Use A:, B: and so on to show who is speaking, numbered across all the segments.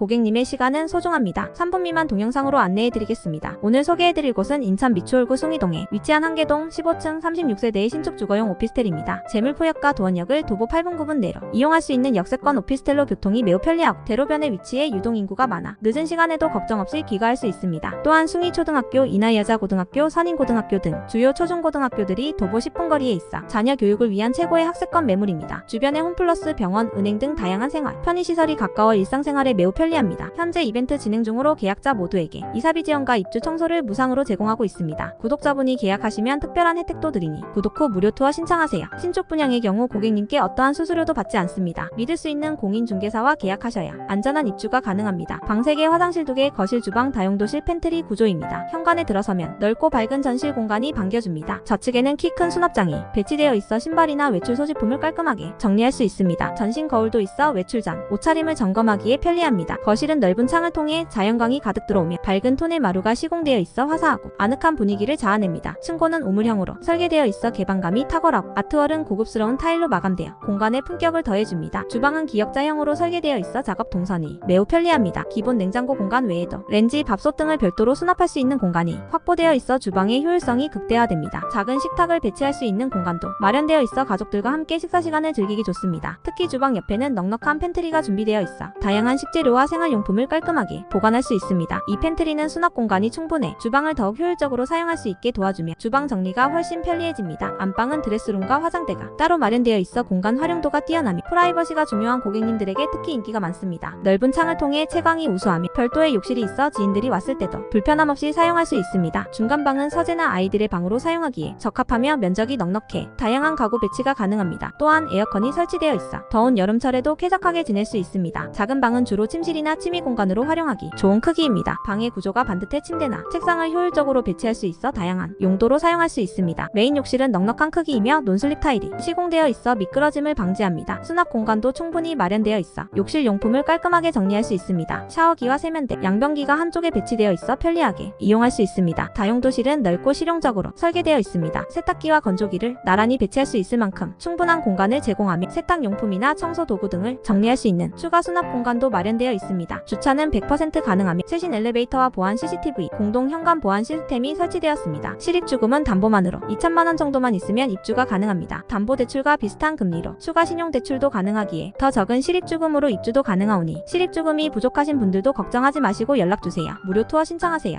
A: 고객님의 시간은 소중합니다. 3분 미만 동영상으로 안내해드리겠습니다. 오늘 소개해드릴 곳은 인천 미추홀구 숭이동에 위치한 한계동 15층 36세대의 신축 주거용 오피스텔입니다. 재물포역과 도원역을 도보 8분 9분 내로 이용할 수 있는 역세권 오피스텔로 교통이 매우 편리하고 대로변에 위치해 유동 인구가 많아 늦은 시간에도 걱정 없이 귀가할 수 있습니다. 또한 숭이초등학교, 이나이여자고등학교, 선인고등학교 등 주요 초중고등학교들이 도보 10분 거리에 있어 자녀 교육을 위한 최고의 학세권 매물입니다. 주변에 홈플러스, 병원, 은행 등 다양한 생활, 편의시설이 가까워 일상생활에 매우 편리 합니다. 현재 이벤트 진행 중으로 계약자 모두에게 이사비 지원과 입주 청소를 무상으로 제공하고 있습니다. 구독자분이 계약하시면 특별한 혜택도 드리니 구독 후 무료 투어 신청하세요. 신축 분양의 경우 고객님께 어떠한 수수료도 받지 않습니다. 믿을 수 있는 공인중개사와 계약하셔야 안전한 입주가 가능합니다. 방 3개, 화장실 2개, 거실, 주방, 다용도실, 팬트리 구조입니다. 현관에 들어서면 넓고 밝은 전실 공간이 반겨줍니다. 좌측에는 키 큰 수납장이 배치되어 있어 신발이나 외출 소지품을 깔끔하게 정리할 수 있습니다. 전신 거울도 있어 외출 전 옷차림을 점검하기에 편리합니다. 거실은 넓은 창을 통해 자연광이 가득 들어오며 밝은 톤의 마루가 시공되어 있어 화사하고 아늑한 분위기를 자아냅니다. 층고는 우물형으로 설계되어 있어 개방감이 탁월하고 아트월은 고급스러운 타일로 마감되어 공간에 품격을 더해줍니다. 주방은 기역자형으로 설계되어 있어 작업 동선이 매우 편리합니다. 기본 냉장고 공간 외에도 렌지, 밥솥 등을 별도로 수납할 수 있는 공간이 확보되어 있어 주방의 효율성이 극대화됩니다. 작은 식탁을 배치할 수 있는 공간도 마련되어 있어 가족들과 함께 식사 시간을 즐기기 좋습니다. 특히 주방 옆에는 넉넉한 팬트리가 준비되어 있어 다양한 식재료와 생활용품을 깔끔하게 보관할 수 있습니다. 이 팬트리는 수납 공간이 충분해 주방을 더욱 효율적으로 사용할 수 있게 도와주며 주방 정리가 훨씬 편리해집니다. 안방은 드레스룸과 화장대가 따로 마련되어 있어 공간 활용도가 뛰어나며 프라이버시가 중요한 고객님들에게 특히 인기가 많습니다. 넓은 창을 통해 채광이 우수하며 별도의 욕실이 있어 지인들이 왔을 때도 불편함 없이 사용할 수 있습니다. 중간방은 서재나 아이들의 방으로 사용하기에 적합하며 면적이 넉넉해 다양한 가구 배치가 가능합니다. 또한 에어컨이 설치되어 있어 더운 여름철에도 쾌적하게 지낼 수 있습니다. 작은 방은 주로 침실이 나 취미 공간으로 활용하기 좋은 크기입니다. 방의 구조가 반듯해 침대나 책상을 효율적으로 배치할 수 있어 다양한 용도로 사용할 수 있습니다. 메인 욕실은 넉넉한 크기이며 논슬립 타일이 시공되어 있어 미끄러짐을 방지합니다. 수납 공간도 충분히 마련되어 있어 욕실 용품을 깔끔하게 정리할 수 있습니다. 샤워기와 세면대, 양변기가 한쪽에 배치되어 있어 편리하게 이용할 수 있습니다. 다용도실은 넓고 실용적으로 설계되어 있습니다. 세탁기와 건조기를 나란히 배치할 수 있을 만큼 충분한 공간을 제공하며 세탁용품이나 청소 도구 등을 정리할 수 있는 추가 수납 공간도 마련되어 있습니다. 주차는 100% 가능하며 최신 엘리베이터와 보안 CCTV, 공동 현관 보안 시스템이 설치되었습니다. 실입주금은 담보만으로 2천만 원 정도만 있으면 입주가 가능합니다. 담보대출과 비슷한 금리로 추가 신용대출도 가능하기에 더 적은 실입주금으로 입주도 가능하오니 실입주금이 부족하신 분들도 걱정하지 마시고 연락주세요. 무료 투어 신청하세요.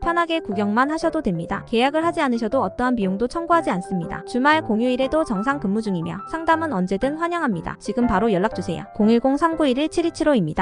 A: 편하게 구경만 하셔도 됩니다. 계약을 하지 않으셔도 어떠한 비용도 청구하지 않습니다. 주말 공휴일에도 정상 근무 중이며 상담은 언제든 환영합니다. 지금 바로 연락주세요. 010-391-7275입니다.